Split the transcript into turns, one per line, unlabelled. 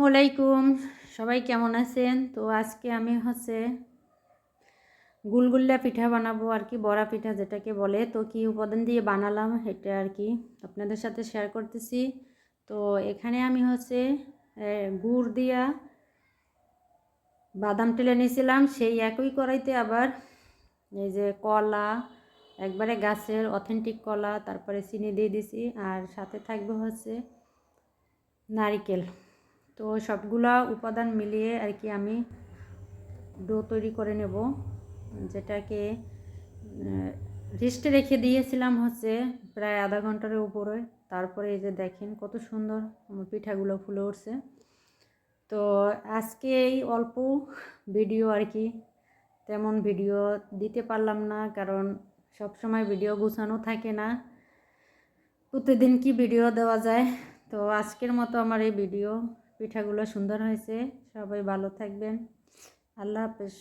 আসসালামাইকুম সবাই কেমন আছেন? তো আজকে আমি হচ্ছে গুলগুল্লা পিঠা বানাবো আর কি, বড়া পিঠা যেটাকে বলে। তো কি উপাদান দিয়ে বানালাম এটা আর কি আপনাদের সাথে শেয়ার করতেছি। তো এখানে আমি হচ্ছে গুড় দিয়া বাদাম টেলে নিয়েছিলাম, সেই একই কড়াইতে আবার এই যে কলা, একবারে গাছের অথেন্টিক কলা, তারপরে চিনি দিয়ে দিছি। আর সাথে থাকবে হচ্ছে নারিকেল। তো সবগুলা উপাদান মিলিয়ে আর কি আমি ডো তৈরি করে নেব, যেটাকে রেস্টে রেখে দিয়েছিলাম হচ্ছে প্রায় আধা ঘণ্টার উপরে। তারপরে এই যে দেখেন কত সুন্দর পিঠাগুলো ফুলে উঠছে। তো আজকে এই অল্প ভিডিও আর কি, তেমন ভিডিও দিতে পারলাম না, কারণ সব সময় ভিডিও গুছানো থাকে না। প্রতিদিন কি ভিডিও দেওয়া যায়? তো আজকের মতো আমার এই ভিডিও। পিঠাগুলো সুন্দর হয়েছে। সবাই ভালো থাকবেন। আল্লাহ হাফেজ।